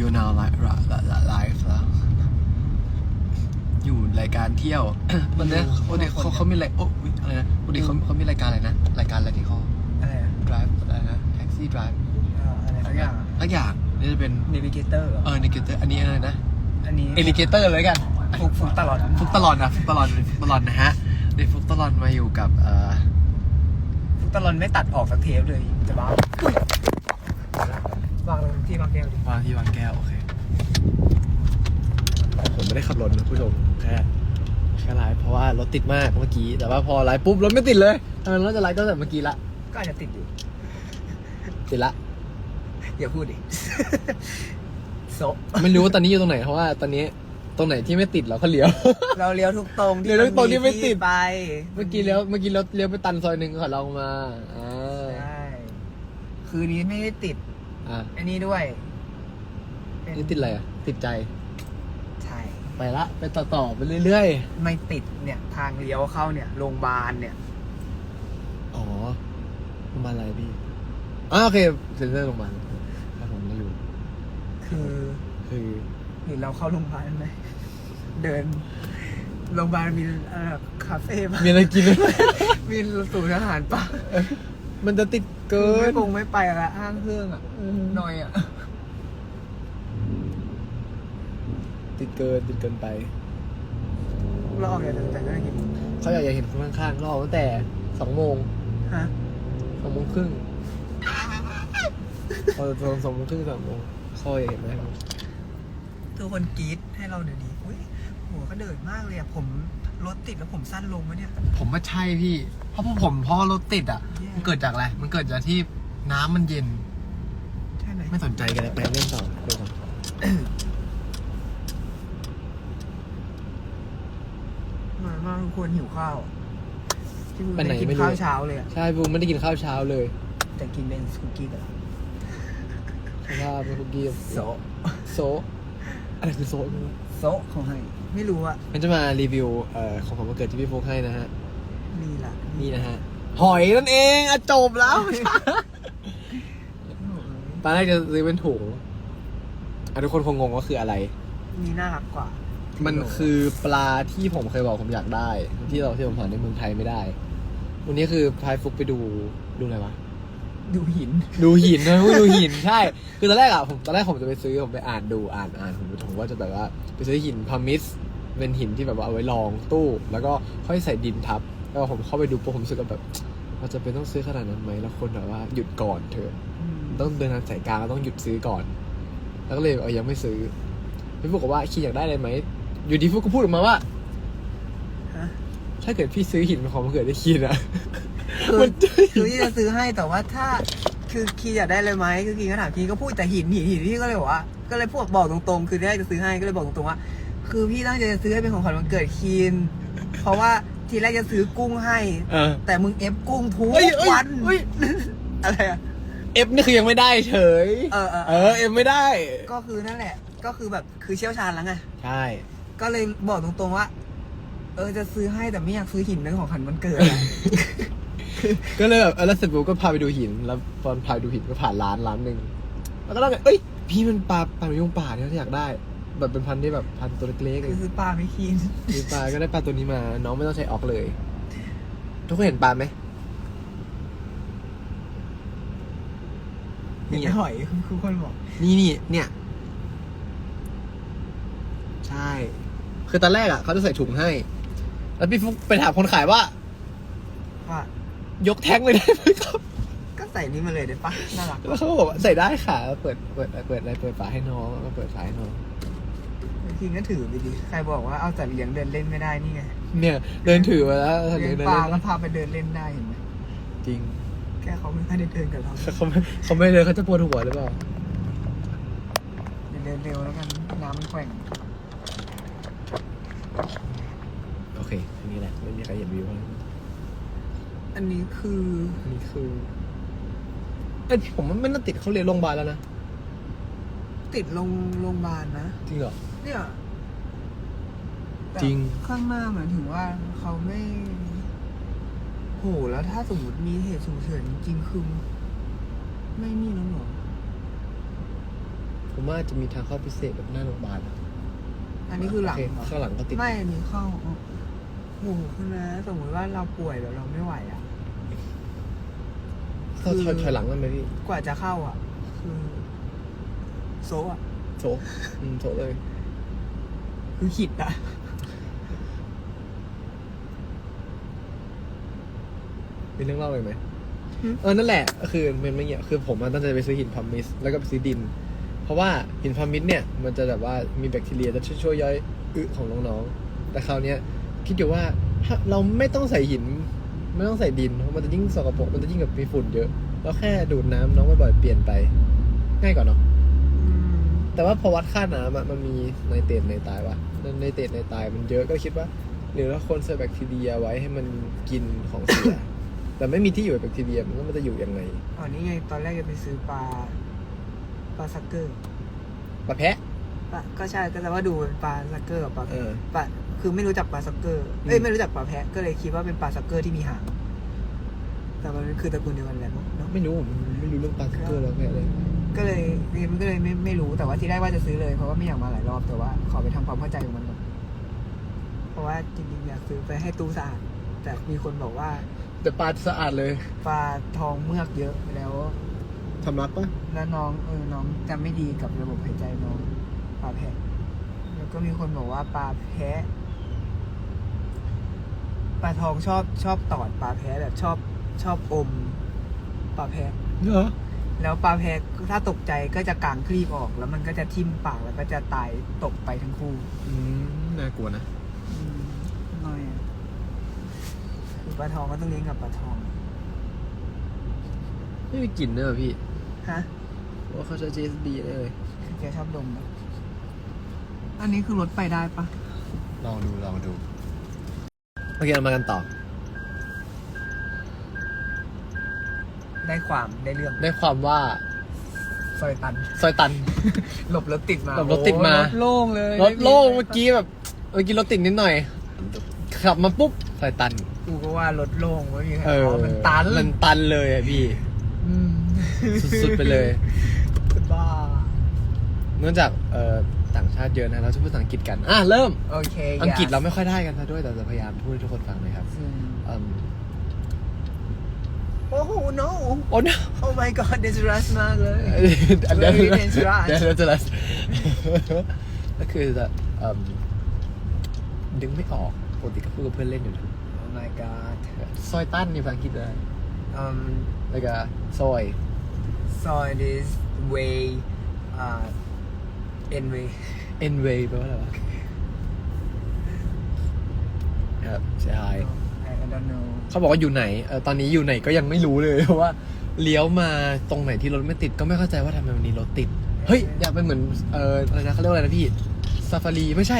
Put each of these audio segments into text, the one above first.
you now live live แล้วอยู่รายการเที่ยววันนี้วันนี้เขาเขามีรายโอ้ยอะไรนะวันนี้เขาเขามีรายการอะไรนะ รายการอะไรที่เขาอะไรอะ drive อะไรนะ taxi drive เอ่ออะไรสักอย่างทักอย่างนี่จะเป็นเนวิเกเตอร์เออ indicator อันนี้อะไรนะ อันนี้ indicator เลยกัน ฟุกฟุกตลอด ฟุกตลอดนะฟุกตลอดฟุกตลอดนะฮะเดี๋ยวฟุกตลอดมาอยู่กับเอ่อ ฟุกตลอดไม่ตัดออกสักเทปเลยจะบ้าอุ๊ยวางลง ที่วางแก้วดิวางที่วางแก้ว โอเค ผมไม่ได้ขับรถนะผู้ชม แค่แค่ไลฟ์เพราะว่ารถติดมากเมื่อกี้ แต่ว่าพอไลฟ์ปุ๊บรถไม่ติดเลยทำไมรถจะไลฟ์ตั้งแต่เมื่อกี้ละ ก็อาจจะติดอยู่ ติดละ อย่าพูดดิโซะไม่รู้ว่าตอนนี้อยู่ตรงไหน เพราะว่าตอนนี้ตรงไหนที่ไม่ติดเราก็เลี้ยว เราเลี้ยวทุกตรงเลี้ยวทุกตรงที่ไม่ติด ไป เมื่อกี้เลี้ยวเมื่อกี้รถเลี้ยวไปตันซอยหนึ่งขอลองมา อ่า ใช่ คืนนี้ไม่ได้ติด อ่าอันนี้ด้วยเป็นนี่ติดอะไรอะ ติดใจ ใช่ไปละ ไปต่อต่อไปเรื่อยไม่ติดเนี่ย ทางเลี้ยวเข้าเนี่ยโรงพยาบาลเนี่ย ๆ อ๋อโรงพยาบาลอะไรพี่อ่าโอเค เซ็นเซอร์โรงพยาบาลครับผมจะอยู่คือคือหรือเราเข้าโรงพยาบาลไหมเดินโรงพยาบาลมีเอ่อคาเฟ่ปะมีอะไรกินไหม มีสูตรอาหารปะมันจะติด เกิไม่นคงไม่ไปละห้างเครื่องอะหน่อยอะ ติดเกินติดเกินไป เราออกจากแต่ก็ได้ยินเขาอยากจะเห็นคนข้างๆรอตั้งแต่สองโมงฮะสองโมงครึ่งพอตอนสองโมงครึ่งสามโมงเขาอยากเห็นไหมทุกคนกรี๊ดให้เราเดี๋ยวนี้อุ้ยหัวก็เดินมากเลยอะผม รถติดแล้วผมสั้นลงมะเนี่ย ผมว่าใช่พี่ เพราะพวกผมเพราะรถติดอะแย่มันเกิดจากอะไร มันเกิดจากที่น้ำมันเย็น ใช่ไหมไม่สนใจกันเลยไปเล่นต่อไปก่อนมามากทุกคนหิวข้าวที่มึงไม่ได้กินข้าวเช้าเลยอะใช่บูมไม่ได้กินข้าวเช้าเลยแต่กินเป็นคุกกี้กันสภาพเป็นคุกกี้โซะโซะอะไรคือโซะไม่รู้โซะเขาให้ ไม่รู้อะมันจะมารีวิวเอ่อของของวันเกิดที่พี่โฟกให้นะฮะ นี่ล่ะนี่นะฮะ หอยนั่นเองอะจบแล้ว ตอนแรกจะซื้อเป็นถุงอะทุกคนคงงงว่าคืออะไร นี่น่ารักกว่า มันคือปลาที่ผมเคยบอกผมอยากได้ ที่เราที่ผมหาในเมืองไทยไม่ได้ วันนี้คือพายฟุกไปดูดูอะไรวะ ดูหิน ดูหินนะดูหินใช่ คือตอนแรกอะผมตอนแรกผมจะไปซื้อผมไปอ่านดูอ่านอ่านผมผมว่าจะแบบว่าไปซื้อหินพามิสเป็นหินที่แบบว่าเอาไว้รองตู้ แล้วก็ค่อยใส่ดินทับ แล้วผมเข้าไปดูปุ๊บผมรู้สึกว่าแบบเราจะเป็นต้องซื้อขนาดนั้นไหมแล้วคนแบบว่าหยุดก่อนเถอะต้องเดินทางสายกลางก็ต้องหยุดซื้อก่อน แล้วก็เลยเออยังไม่ซื้อพี่ฟุกบอกว่าคีอยากได้อะไรไหมอยู่ดีฟุกก็พูดออกมาว่าฮะถ้าเกิดพี่ซื้อหินเป็นของมันเกิดได้คีนะ คือมันจะคือที่จะซื้อให้แต่ว่าถ้า คือคีอยากได้เลยไหมคือคีก็ถามคีก็พูดแต่หินหินหินพี่ก็เลยบอกว่าก็เลยพูดบอกตรงๆ คือได้จะซื้อให้ก็เลยบอกตรงๆว่า คือพี่ตั้งใจจะซื้อให้เป็นของขวัญวันเกิดคีนเพราะว่าทีแรกจะซื้อกุ้งให้ เออแต่มึงเอฟกุ้งทุกเอ้ยเอ้ยวันเอ้ยอะไรอะเอฟนี่คือยังไม่ได้เฉยเออเออเออเอฟไม่ได้ ก็คือนั่นแหละ ก็คือแบบคือเชี่ยวชาญแล้วไง ใช่ ก็เลยบอกตรงๆว่า เออจะซื้อให้แต่ไม่อยากซื้อหินเป็นของขวัญวันเกิดอะ ก็เลยแบบเออแล้วเสร็จปุ๊บก็พาไปดูหิน แล้วตอนพาไปดูหินก็ผ่านร้านร้านหนึ่งแล้วก็เล่ากันเอ้ยพี่มันปลาปลายุงป่าเนี่ยที่อยากได้ แบบเป็นพันธุ์ที่แบบพันธุ์ตัวเล็กๆคือซื้อปลาไม่คีนมีปลาก็ได้ปลาตัวนี้มา น้องไม่ต้องใช้ออกเลย ทุกคนเห็นปลาไหมเห็นไหมหอยคือคนบอก นี่นี่เนี่ย ใช่ คือตอนแรกอะเขาจะใส่ถุงให้ แล้วพี่ฟุกไปถามคนขายว่า ว่า ยกแท้งเลยได้ไหมครับก็ใส่นี่มาเลยได้ปะน่ารักแล้วเขาก็บอกว่าใส่ได้ค่ะแล้วเปิดเปิดเปิดอะไรเปิดฝาให้น้องแล้วก็เปิดฝาให้น้องทีก็ถือไปดิใครบอกว่าเอาจัดเลี้ยงเดินเล่นไม่ได้นี่ไงเนี่ย เดินถือมาแล้วเลี้ยงเดินปลาเล่นก็พาไปเดินเล่นได้เห็นไหมจริงแค่เขาไม่ค่อยได้เดินกับเราเขาไม่เขาไม่เดินเขาจะปวดหัวหรือเปล่าเดี๋ยวเดินเร็วแล้วกันน้ำมันแกว่งโอเคอันนี้แหละไม่มีใครเห็นวิวแล้ว อันนี้คืออันนี้คือเอ้ยผมว่าไม่น่าติดเขาเรียนโรงพยาบาลแล้วนะ ติดโรงโรงพยาบาลนะ จริงเหรอ เนี่ยแต่จริง ข้างหน้าหมายถึงว่าเขาไม่โหแล้วถ้าสมมติมีเหตุฉุกเฉินจริงๆคือไม่นี่แล้วเหรอผมผมว่าจะมีทางเข้าพิเศษแบบหน้าโรงพยาบาลอะอันนี้คือหลังโเคเหรอข้างหลังก็ติด ไม่อันนี้เข้าโอ้โหคือนะสมมติว่าเราป่วยแบบเราไม่ไหวอะ ถอยถอยถอยหลังกันไหมพี่กว่าจะเข้าอะคือโซะอะโถอืมโถเลย คือหิดอะ มีเรื่องเล่าเลยไหมหืม เออ นั่นแหละก็คือมันไม่เงี้ย คือผมอะตั้งใจไปซื้อหินพามิส แล้วก็ไปซื้อดิน เพราะว่าหินพามิสเนี่ย มันจะแบบว่ามีแบคทีเรียจะช่วยย่อยอึของน้องๆ แต่คราวเนี้ย คิดอยู่ว่าถ้าเราไม่ต้องใส่หิน ไม่ต้องใส่ดินเพราะมันจะยิ่งสกปรกมันจะยิ่งแบบมีฝุ่นเยอะ แล้วแค่ดูดน้ำน้องบ่อยๆเปลี่ยนไป ง่ายกว่าเนาะอืมแต่ว่าพอวัดค่าน้ำอะมันมีไนเตรตในตายวะไนเตรตในตายมันเยอะก็คิดว่า หรือว่าคนใส่แบคทีเรียไว้ให้มันกินของเสีย แต่ไม่มีที่อยู่กับแบคทีเรียมันก็มันจะอยู่ยังไงอ๋อนี่ไงตอนแรกจะไปซื้อปลาปลาซักเกอร์ปลาแพะปลาก็ใช่ก็แต่ว่าดูเป็นปลาซักเกอร์กับปลาเออปลา คือไม่รู้จักปลาซักเกอร์เอ้ยอืมไม่รู้จักปลาแพะก็เลยคิดว่าเป็นปลาซักเกอร์ที่มีหาง แต่มันคือตระกูลเดียวกันแหละเนาะไม่รู้ผมไม่รู้เรื่องปลาสเกอร์แล้วแค่เลยก็เลยมันก็เลยไม่ไม่รู้แต่ว่าที่แรกว่าจะซื้อเลยเพราะว่าไม่อยากมาหลายรอบแต่ว่า ขอไปทำความเข้าใจกับมันก่อนเพราะว่าจริงๆอยากซื้อไปให้ตู้สะอาดแต่มีคนบอกว่า แต่ปลาสะอาดเลยปลาทองเมือกเยอะแล้วทำรักปะแล้วน้องเออน้องจะไม่ดีกับระบบหายใจน้องปลาแพะแล้วก็มีคนบอกว่าปลาแพะ ปลาทองชอบชอบตอดปลาแพะแบบชอบชอบอมปลาแพะเหรอแล้วปลาแพะถ้าตกใจก็จะกางคลีบออก แล้วมันก็จะทิ่มปากแล้วก็จะตายตกไปทั้งคู่อืมน่ากลัวนะอืมน้อยอะคือปลาทองก็ต้องเลี้ยงกับปลาทองไม่มีกลิ่นเนอะพี่ฮะว่าเขาใช้ GSD ได้เลยคือแกชอบดมนะอันนี้คือรถไปได้ปะลองดูลองดูโอเคเรามากันต่อ ได้ความได้เรื่องได้ความว่าซอยตัน ซอยตัน หลบรถติดมาหลบรถติดมา โอ้รถโล่งเลยรถโล่งเมื่อกี้แบบเมื่อกี้รถติดนิดหน่อย ขับมาปุ๊บซอยตัน กูก็ว่ารถโล่งไม่มีใครเออเอามันตันมันตันเลยอะพี่ อืมสุดๆไปเลย บ้า เนื่องจากเอ่อ ต่างชาติเยอะนะเราจะพูดภาษาอังกฤษกันอะเริ่ม โอเค อังกฤษเราไม่ค่อยได้กันซะด้วยแต่จะพยายามพูดให้ทุกคนฟังนะครับอืมอืมโอ้โห no โอ้ no oh my god dangerous มากเลยอันนี้ Very dangerous เดี๋ยวจะรัสก็คือจะเอิ่มดึงไม่ออกปกติก็พูดกับเพื่อนเล่นอยู่นะ oh my god ซอยตั้นในภาษาอังกฤษได้ um แล้วก็ซอย saw this way uh in way N way แปลว่าอะไรวะครับใช่ I, I don't know เขาบอกว่าอยู่ไหนเออตอนนี้อยู่ไหนก็ยังไม่รู้เลย เพราะว่าเลี้ยวมาตรงไหนที่รถไม่ติดก็ไม่เข้าใจว่าทำไมวันนี้รถติด เฮ้ย อยากเป็นเหมือนเอออะไรนะเขาเรียกว่าอะไรนะพี่ซาฟารีไม่ใช่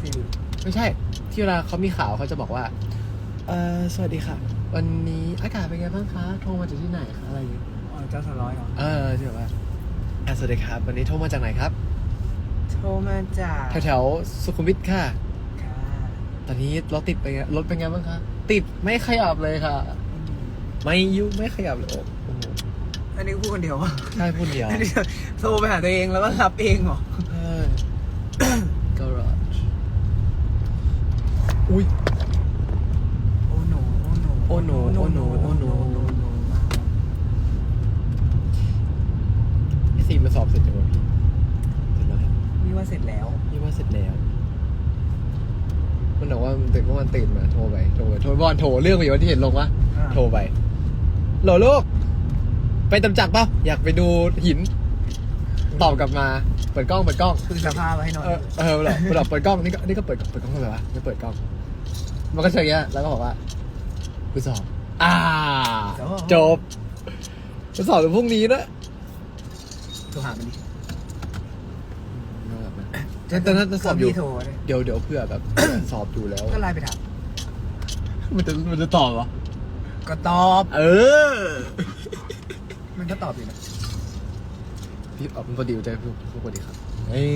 สิริไม่ใช่ ที่เวลาเขามีข่าวเขาจะบอกว่า เออสวัสดีค่ะ วันนี้อากาศเป็นไงบ้างคะ โทรมาจากที่ไหนคะอะไรอย่างเงี้ยอ๋อเจ้าสร้อยเหรอ เออที่แบบว่า อะสวัสดีครับวันนี้โทรมาจากไหนครับโทรมาจากแถวๆสุขุมวิทค่ะ ค่ะตอนนี้รถติดไปนไงรถเป็นไงบ้างคะติดไม่ขยับเลยค่ะ อืมไม่ยุไม่ขยับเลยโอ้โหอันนี้พูดคนเดียววะใช่พูดเดียวอันนี้โทรไปหาตัวเองแล้วก็รับเองเหรอเออ garage อุ้ย โอ้โหโอ้โหโอ้โหโอ้โหโอ้ มาสอบเสร็จแล้วพี่เสร็จแล้วครับนี่ว่าเสร็จแล้ว พี่ว่าเสร็จแล้ว มันบอกว่ามันตื่นเมื่อวานตื่นมาโทรไปโทรไปโทรบอลโทรเรื่องไปวันที่เห็นลงวะอ่า โทรไปโหลลูกไปตำจักรป่ะอยากไปดูหิน ตอบกลับมาเปิดกล้องเปิดกล้อง คือสภาพไว้ให้หน่อย เออเออเหรอเหรอเปิดกล้องนี่ก็นี่ก็เปิดเปิดกล้องทำไมวะไม่เปิดกล้อง มันก็เฉยอย่างเงี้ยแล้วก็บอกว่ากูสอบ อ่าจบจะสอบถึงพรุ่งนี้นะโท รหามันดิแต่แต่น่าจะสอบอยู่ พี่โทรเนี่ยเดี๋ยวเดี๋ยวเพื่อแบบ สอบอยู่แล้ว ก็ไลน์ไปถามมันจะมันจะตอบเหรอ ก็ตอบ เออ มันก็ตอบอยู่นะพี่ออกมันพอดีใจพูดพูดพอดีครับ เอ้ย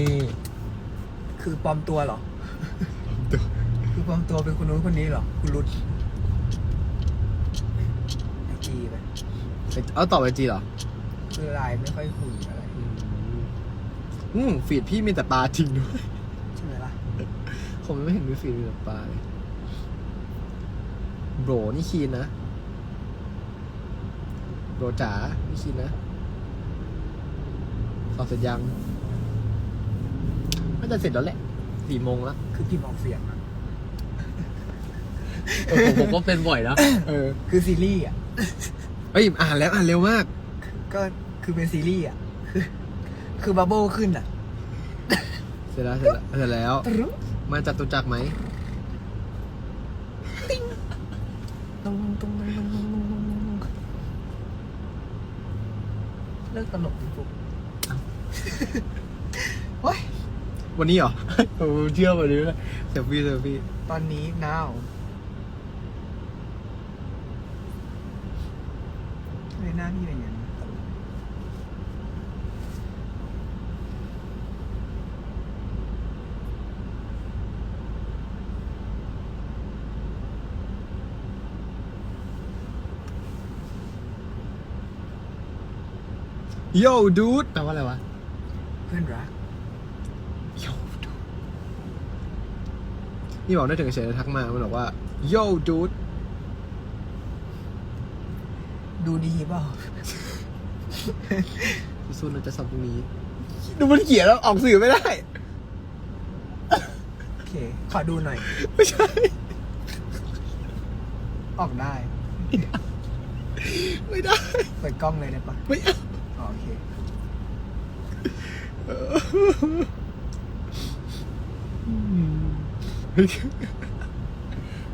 คือปลอมตัวเหรอ คือปลอมตัวเป็นคนนู้นคนนี้เหรอ คุณรุดไอจีไปเอาตอบไอจีเหรอ คือไลน์ไม่ค่อยคุยอะไรอืม อืมฟีดพี่มีแต่ปลาจริงด้วยใช่ไหมล่ะผมไม่เห็นมีฟีดมีแต่ปลาเลยโบรนี่คีนนะโบรจ๋านี่คีนนะสอบเสร็จยังน่าจะเสร็จแล้วแหละสี่โมงแล้วคือพิมพ์ออกเสียงอะเออผมผมก็เป็นบ่อยนะเออ คือซีรีส์อะ เอ้ยอ่านแล้วอ่านเร็วมาก ก็คือเป็นซีรีส์อะ คือคือบับเบิลขึ้นอะ เสร็จแล้วเสร็จแล้วเสร็จแล้วตรุมาจากตุจักรไหมตรงตรงตรงตรงตรงตรงตรงตรงเลิกตลกดิฟุกโอ้ยวันนี้เหรอ ผมเชื่อวันนี้เลยเซลฟี่เซลฟี่ตอนนี้ now ทำไมหน้าพี่เป็นอย่างนั้นตลก โยดูดแปลว่าอะไรวะ เพื่อนรักโยดูดนี่บอกได้ถึงเฉยๆทักมา มันบอกว่าโยดูดดูดีเปล่าสู้ๆนะจะสับตรงนี้ ดูมันเขียนแล้วออกสื่อไม่ได้ โอเค ขอดูหน่อย ไม่ใช่ ออกได้ ไม่ได้ เปิดกล้องเลยได้ปะไม่เอาอ๋อโอเค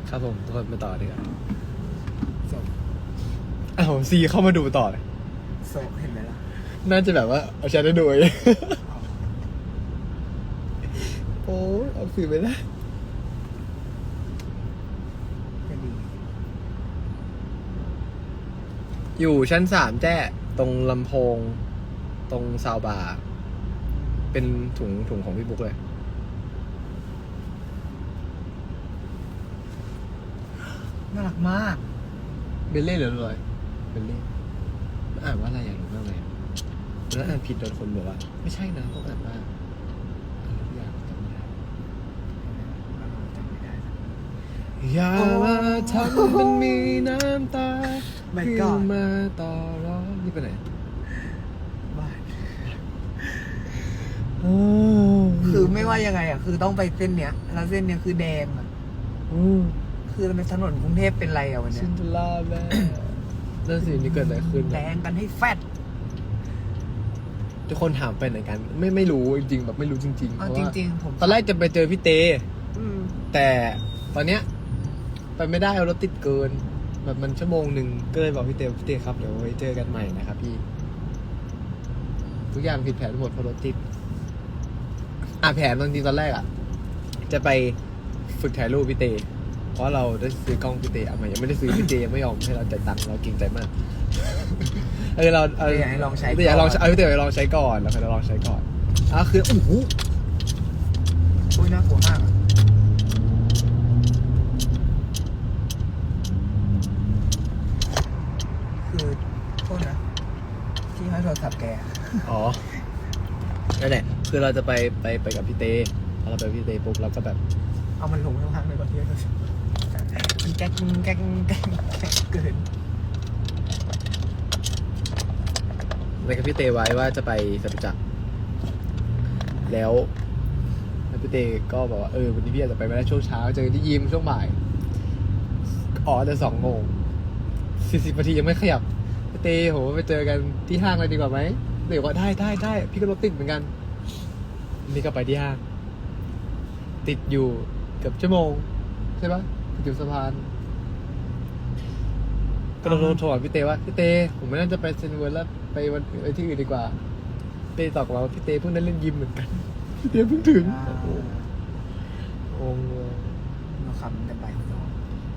ครับผมทุกคนมาต่อดีกว่าโซอะผมซีเข้ามาดูต่อเลยโซเห็นไหมล่ะน่าจะแบบว่า เอาแชทได้ดูอ๋อโอ้ยออกสื่อไม่ได้ก็ดีอยู่ชั้นสามแจ้ตรงลำโพง ตรงซาวบาร์ เป็นถุงถุงของพี่บุ๊กเลย น่ารักมาก เบลเล่หรือเลยเบลเล่อ่านว่าอะไรอยากรู้มากเลยแล้วอ่านผิดโดนคนบอกว่า ไม่ใช่นะต้องอ่านว่าอะไรทุกอย่างจำไม่ได้จำไม่ได้สักอย่ามาทำมันมีน้ำตา My ขึ้น God มาต่อร้องนี่ไปไหน บ้าน คือไม่ว่ายังไงอะคือต้องไปเส้นเนี้ยแล้วเส้นเนี้ยคือแดงอะอืมคือเป็นถนนกรุงเทพเป็นไรอะวันเนี้ซิยนเดอเรลล่าแม่นั่นสินี่เกิดอะไรขึ้นแดงกันให้แฟดทุกคนถามไปไหนกัน ไม่ไม่รู้จริงๆแบบไม่รู้จริงๆเพเอาราะจว่าริง ๆ ผมตอนแรกจะไปเจอพี่เต อืมแต่ตอนเนี้ยไปไม่ได้รถติดเกิน แบบมันชั่วโมงหนึ่งก็เลยบอกพี่เตพี่เตครับเดี๋ยวไว้เจอกันใหม่นะครับพี่ ทุกอย่างผิดแผนหมดเพราะรถติด อะแผนตอนจริงตอนแรกอะ จะไปฝึกถ่ายรูปพี่เต เพราะเราได้ซื้อกล้องพี่เตเอามายังไม่ได้ซื้อพี่เตยังไม่ยอมให้เราจ่ายตังค์เราเกรงใจมาก เออเราเอออยากให้ลองใช้พี่เตอยากลองใช้เออพี่เตอยากลองใช้ก่อนแล้วก็ลองใช้ก่อนอะคือโอ้โหอุ้ยน่ากลัวมากอะคือโทษนะ ที่ให้โทรศัพท์แกอะอ๋อนั่นแหละ คือเราจะไปไปไปกับพี่เตพอเราไปกับพี่เต้ปุ๊บเราก็แบบเอามันลงข้างๆเลยก่อนที่จะมันแก๊กแก๊กแก๊กแก๊กเกินไปกับพี่เต้ไว้ว่าจะไปจตุจักรแล้วพี่เต้ก็บอกว่าเออวันนี้พี่อาจจะไปไม่ได้ช่วงเช้าเจอที่ยิมช่วงบ่ายอ๋อแต่สองโมงสี่สิบนาทียังไม่ขยับพี่เต้โหไปเจอกันที่ห้างเลยดีกว่าไหมเดี๋ยวว่าได้ได้ได้พี่ก็รถติดเหมือนกัน นี่ก็ไปที่ห้างติดอยู่เกือบชั่วโมง ใช่ปะติดอยู่สะพานก็เราโทรหาพี่เตว่าพี่เตผมไม่น่าจะไปเซนเวิร์ดแล้วไปวันไปที่อื่นดีกว่าเตตอบกลับมาว่าพี่เตเพิ่งได้เล่นยิมเหมือนกันพี่เตเพิ่งถึงอ่าโอ้โหงงเลยเราคำแต่บ่ายสอง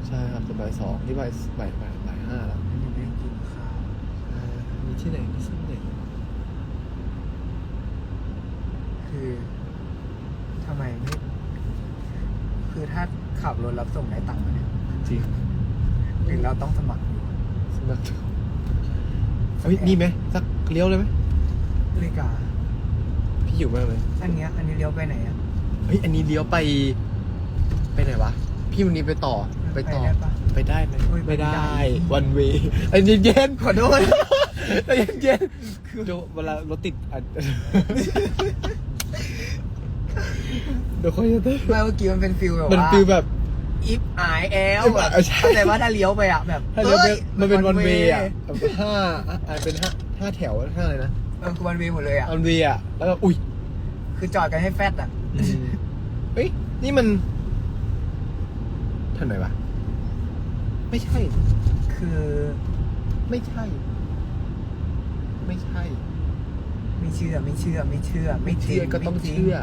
ใช่ครับจะบ่ายสองที่บ่ายบ่ายบ่ายบ่ายห้าแล้วยังไม่ได้กินข้าวอ่ามีที่ไหนมีที่ไหน คือทำไมไม่คือถ้าขับรถรับส่งได้ตังค์ไหมเนี่ยจริงหรือเราต้องสมัครอยู่สมัครเฮ้ยนี่ไหมสักเลี้ยวเลยไหมเลยกาพี่หิวมากเลย อันเนี้ยอันนี้เลี้ยวไปไหนอะเฮ้ยอันนี้เลี้ยวไป ไปไหนวะ พี่วันนี้ไปต่อไปต่อไปได้ปะ ไปได้ไหมเฮ้ยไม่ได้ไม่ได้ วันเวไอ้เย็นเย็นๆขอโทษไอ้เย็นเย็นๆเดี๋ยวเวลารถติดอะ เดี๋ยวค่อยจะได้ไม่เมื่อกี้มันเป็นฟิลแบบมันว่าฟีลแบบอิฟอายแอล If แบบ I- ใช่เข้าใจว่าถ้าเลี้ยวไปอะแบบถ้าเลี้ยวไปฮ้ยมันเป็นวันเว way อะแบบห้าอะเป็นห้าห้าแถวห้าอะไรนะเออคือวันเวหมดเลยอะวันเวอะแล้วก็อุ้ยคือจอดกันให้แฟดอะเฮ้ยนี่มันท่านไหนวะไม่ใช่ คือไม่ใช่ ไม่ใช่ไม่เชื่อไม่เชื่อไม่เชื่อไม่จริเชื่อก็ต้องไม่จริเชื่อ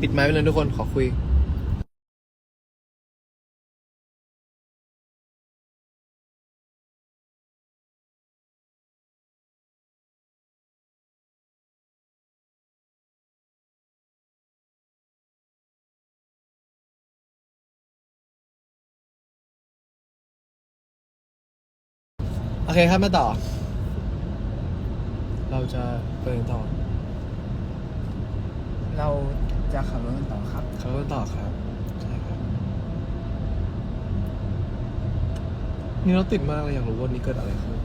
ปิดไม้ไปเลยทุกคนขอคุยโอเคครับมาต่อ เราจะไปกันต่อ เราจะขับรถกันต่อครับเขาก็ต่อครับใช่ครับ นี่เราติดมากเลยอยากรู้ว่านี่เกิดอะไรขึ้น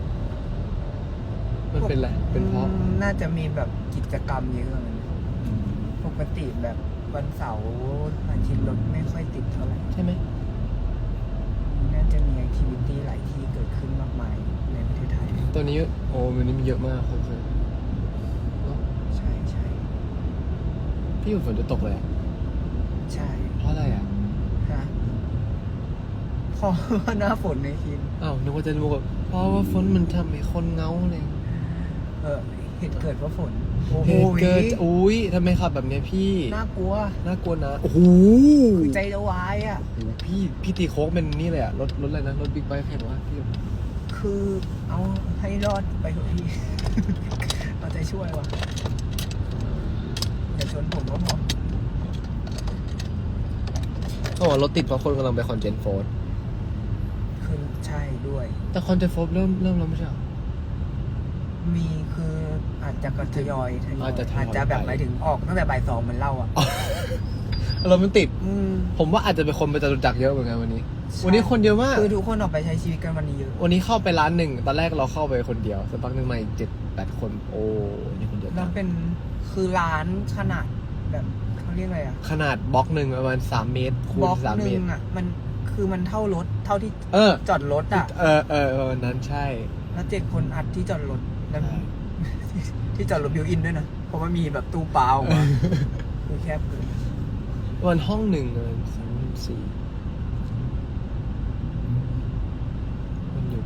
มันเป็นอะไรเป็นเพราะอืมน่าจะมีแบบกิจกรรมเยอะเลยปกติแบบวันเสาร์อาทิตย์รถไม่ค่อยติดเท่าไหร่ ใช่ไหมน่าจะมีแอคทิวิตี้หลายที่เกิดขึ้นมากมายในประเทศไทยตัวนี้โอ้มันนี้มีเยอะมากคนเลยเนอะ ใช่ใช่ พี่อยู่ฝนจะตกเลยอะใช่เพราะอะไรอะฮะเพราะว่าหน้าฝนในทีมอ้าวนึกว่าจะรู้ว่าเพราะว่าฝนมันทำให้คนเหงาเลยเออเหตุเกิดเพราะฝนโอ้โหเหตุเกิดอุ้ยทำไมขับแบบเนี้ยพี่น่ากลัวน่ากลัวนะโอ้โหคือใจจะวายอะ โอ้โหพี่พี่ตีโค้งเป็นนี่เลยอะรถรถอะไรนะรถบิ๊กไบค์ใครบอกว่าพี่คือเอาให้รอดไปเถอะพี่ เอาใจช่วยวะอย่า ชนผมก็พอเขาบอกว่ารถติดเพราะคนกำลังไปคอนเจนโฟร์คือใช่ด้วย แต่คอนเจนโฟร์เริ่มเริ่มแล้วไม่ใช่เหรอ มีคืออาจจะกระทยอยทยอยอาจจะทยอยอาจจะแบบไป หมายถึงออกตั้งแต่บ่ายสองเหมือนเล่าอะเรามันติด อืมผมว่าอาจจะเป็นคนไปจตุจักรเยอะเหมือนกันวันนี้ใช่วันนี้คนเยอะมาก คือทุกคนออกไปใช้ชีวิตกันวันนี้เยอะ วันนี้เข้าไปร้านหนึ่ง ตอนแรกเราเข้าไปคนเดียวสักพักหนึ่งมาอีกเจ็ดแปดคน โอ้นี่คนเยอะแล้จัวงเป็น คือร้านขนาดแบบเขาเรียกอะไรอะขนาดบล็อกหนึ่งประมาณสามเมตรคูบณล็อกสามหเมนึ่ตงรอะมันคือมันเท่ารถเท่าที่เออ จอดรถอะเออเออประมาณนั้นใช่แล้วเจ็ดคนอัดที่จอดรถแล้วใช่ที่จอดรถบิวอินด้วยนะเพราะว่ามีแบบตู้เปล่าออกมาคือแคบเกินวันห้องหนึ่งเลยสามสี่วันหยุด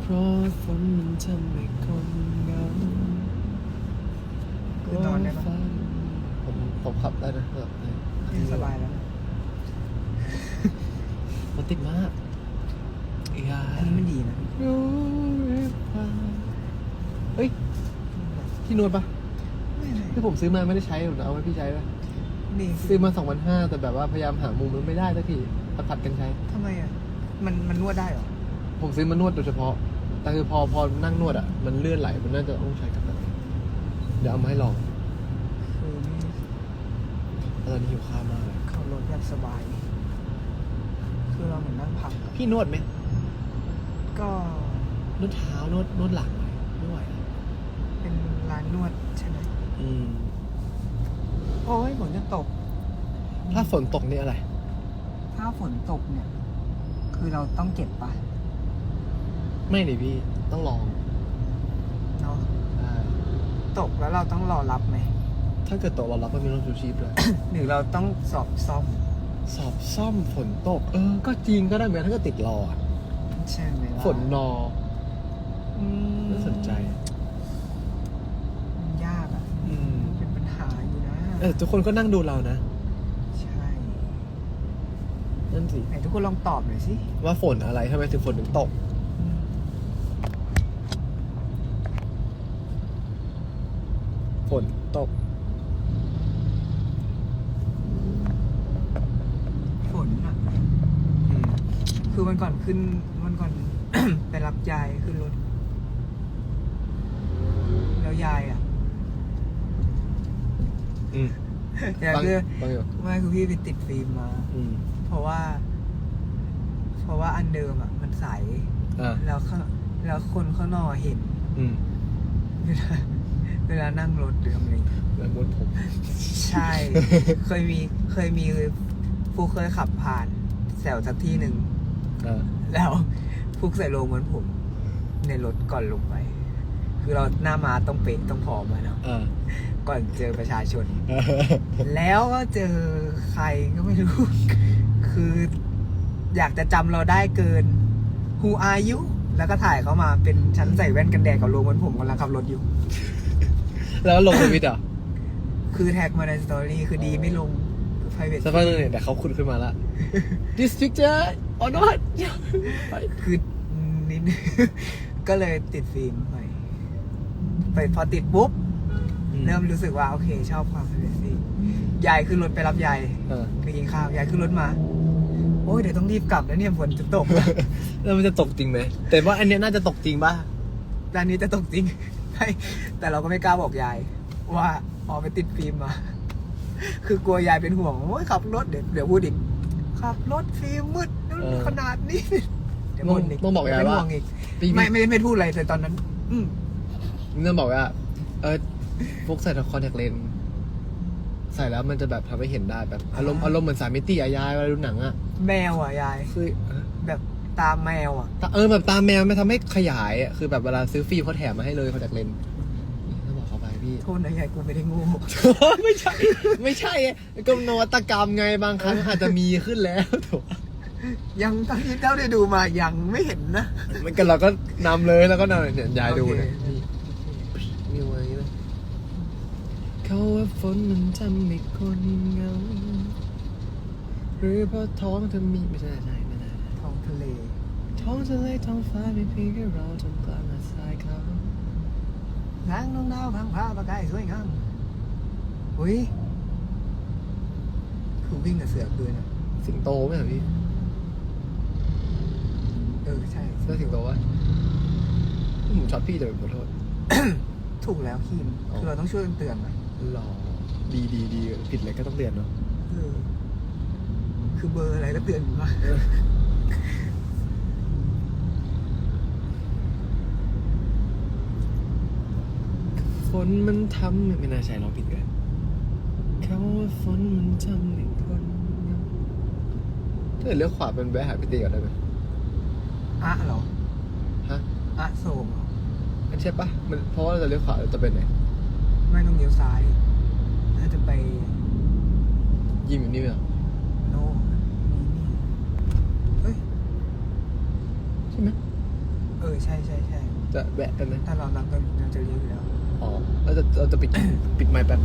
เพราะฝนมันทำให้คนเหงา คือนอนได้ปะผมผมขับได้นะขับได้สบายแล้วนะมันติดมากอยาอันนี้มันดีนะรู้หรือเปล่าเฮ้ย ที่นวดปะไม่เลยที่ผมซื้อมาไม่ได้ใช้ผมเอาไว้พี่ใช้ปะนี่ซื้อมาสองพันห้าแต่แบบว่าพยายามหามุมมันไม่ได้สักทีประทัดกันใช้ทำไมอะ มันมันนวดได้เหรอ ผมซื้อมานวดโดยเฉพาะ แต่คือพอพอนั่งนวดอะ มันเลื่อนไหล มันน่าจะต้องใช้กับแบบ เดี๋ยวเอามาให้ลองคือนี่ตอนนี้หิวข้าวมากเลยขับรถแบบสบาย คือเราเหมือนนั่งพักอะพี่นวดไหมก็นวดเท้านวดนวดหลังไหมไม่ไหวอะเป็นร้านนวดใช่ไหมอืมโอ้ยฝนจะตก ถ้าฝนตกนี่อะไร ถ้าฝนตกเนี่ย คือเราต้องเก็บปะไม่เลยพี่ต้องลองเนาะใช่ ตกแล้วเราต้องรอรับไหม ถ้าเกิดตกเรารับก็มีรถชูชีพด้วยหรือเราต้องสอบซ่อมสอบซ่อมฝนตก เออ ก็จริงก็ได้เหมือนกันถ้าเกิดติดรออะใช่ไหมล่ะฝนนออืมน่าสนใจ มันยากอะอืมเป็นปัญหาอยู่นะเออทุกคนก็นั่งดูเรานะ ใช่นั่นสิ ไหนทุกคนลองตอบหน่อยสิ ว่าฝนอะไรทำไมถึงฝนถึงตก ฝนตก ฝนอะอืมคือวันก่อนขึ้นวันก่อน ไปรับยายขึ้นรถ แล้วยายอะอืมเนี่ยฟังคือฟังอยู่ไม่คือพี่ไปติดฟิล์มมา อืมเพราะว่า เพราะว่าอันเดิมอะ มันใส อ่าแล้วข้างแล้วคนข้างนอกเห็น อืมเวลา เวลานั่งรถหรืออะไรอย่างเงี้ยแล้วมุดผม ใช่ เคยมีเคยมีฟูเคยขับผ่านแถวสักที่หนึ่งอ่าแล้วฟุกใส่โลงเหมือนผม ในรถก่อนลงไป คือเราหน้ามาต้องเป๊ะต้องพร้อมอะเนาะอ่าก่อนเจอประชาชนแล้วก็เจอใครก็ไม่รู้ คืออยากจะจำเราได้เกิน Who are you แล้วก็ถ่ายเขามาเป็นฉันใส่แว่นกันแดดกับโลงเหมือนผมกำลังขับรถอยู่ แล้วลงทวิตเหรอะคือแท็กมาในสตอรี่คือดีไม่ลงคือ private สักพักหนึงเนี่ยแต่เขาขุดขึ้นมาละ This picture or not คือนิดก็เลยติดฟิล์มไปไปพอติดปุ๊บ เริ่มรู้สึกว่า โอเค ชอบความ privacy ยายขึ้นรถไปรับยาย เออไปกินข้าวยายขึ้นรถมา โอ้ยเดี๋ยวต้องรีบกลับแล้วเนี่ยฝนจะตก แล้วมันจะตกจริงไหมแต่ว่าอันเนี้ยน่าจะตกจริงป่ะ ร้านนี้จะตกจริง ใช่แต่เราก็ไม่กล้าบอกยาย ว่าออกไปติดฟิล์มมา คือกลัวยายเป็นห่วงโอ้ยขับรถเดี๋ยวเดี๋ยวพูดอีกขับรถฟิล์มมืดเออขนาดนี้เดี๋ยวต้องบ่นอีกต้องบอกยายเป็นว่าห่วงอีกพี่ไม่ไม่ไม่พูดอะไรแต่ตอนนั้น อืมต้องบอกว่า เออพวกใส่คอนแทคเลนส์ใส่แล้วมันจะแบบทำให้เห็นได้แบบอารมณ์อารมณ์เหมือนสามมิติอะยายเวลาดูหนังอะแมวอะยายคือเออแบบ ตามแมวอะตาเออแบบตาแมวไม่ทำให้ขยายอะคือแบบเวลาซื้อฟิล์มเขาแถมมาให้เลยคอนแทคเลนส์นี่ต้องบอกเขาไปพี่ โทษนะยายกูไม่ได้โงู ไม่ใช่ ไม่ใช่ก็นวัตกรรมไงบางครั้งอาจจะมีขึ้นแล้วถูกยังตอนที่เจ้าได้ดูมายังไม่เห็นนะ มันก็เราก็นำเลยแล้วก็นำเนี่ยยายดูเนี่ยโอเค นี่ไว้นะเขาว่าฝนมันทำให้คนเหงาหรือเพราะท้องเธอมีไม่ใช่ใช่ไม่ได้ ท้องทะเลท้องทะเลท้องฟ้าเป็นเพียงแค่เราจนกลางหาดทรายเขานางน้องดาวพังผ้าประกายสวยงามอุ้ยคือวิ่งกับเสือคืนอะสิงโตไหมเหรอพี่ เออ ใช่ เสื้อสิงโตวะผมช็อตพี่แต่ขอโทษ ถูกแล้วคิมอ๋อคือเราต้องช่วยกันเตือนนะหล่อดีดีดีผิดอะไรก็ต้องเรียนเนาะเออคือเบอร์อะไรก็เตือนอยู่ว่า ฝ นมันทำไม่น่าใช่ร้องผิดกันเขาว่าฝนมันทำให้คนเหงาถ้าเกิดเลี้ยวขวาเป็นแวะหาพี่ตีก่อนได้ไหมอะเหรอ ฮะอะโซมเหรอไม่ใช่ปะมันเพราะว่าเราจะเลี้ยวขวาเราจะไปไหนไม่ต้องเลี้ยวซ้ายน่าจะไปยิมอยู่นี่ไหมเหรอโน่นนี่นี่เอ้ย ใช่ไหมเออ ใช่ใช่ใช่จะแวะกันไหมถ้าเรานับกันเราจะเลี้ยวอยู่แล้ว อ๋อเราจะเราจะปิด ปิดไมค์แป๊บ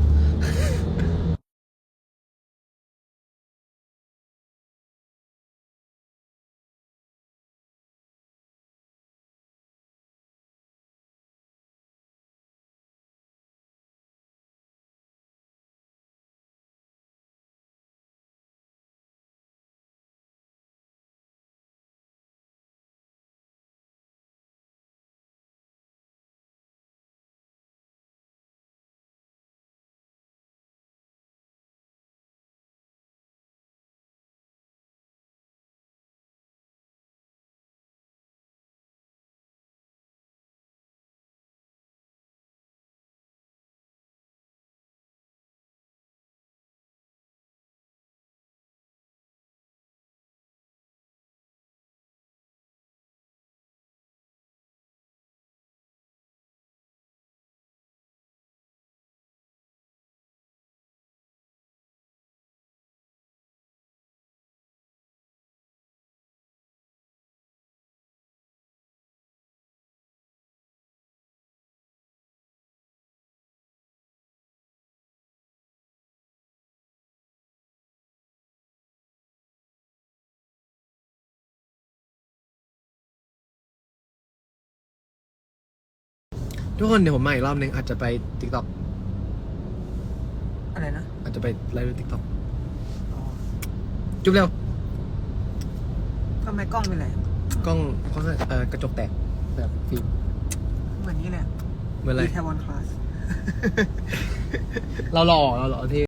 ทุกคนเดี๋ยวผมมาอีกรอบนึงอาจจะไปติ๊กต็อกอะไรนะอาจจะไปไลฟ์ติ๊กต็อกอ๋อจุ๊บเร็วทำไมกล้องเป็นไรกล้องกล้องเอ่อกระจกแตกแบบฟิล์มเหมือนนี้แหละเหมือนอะไรแค่วันคลาส เราหล่อเราหล่อเท่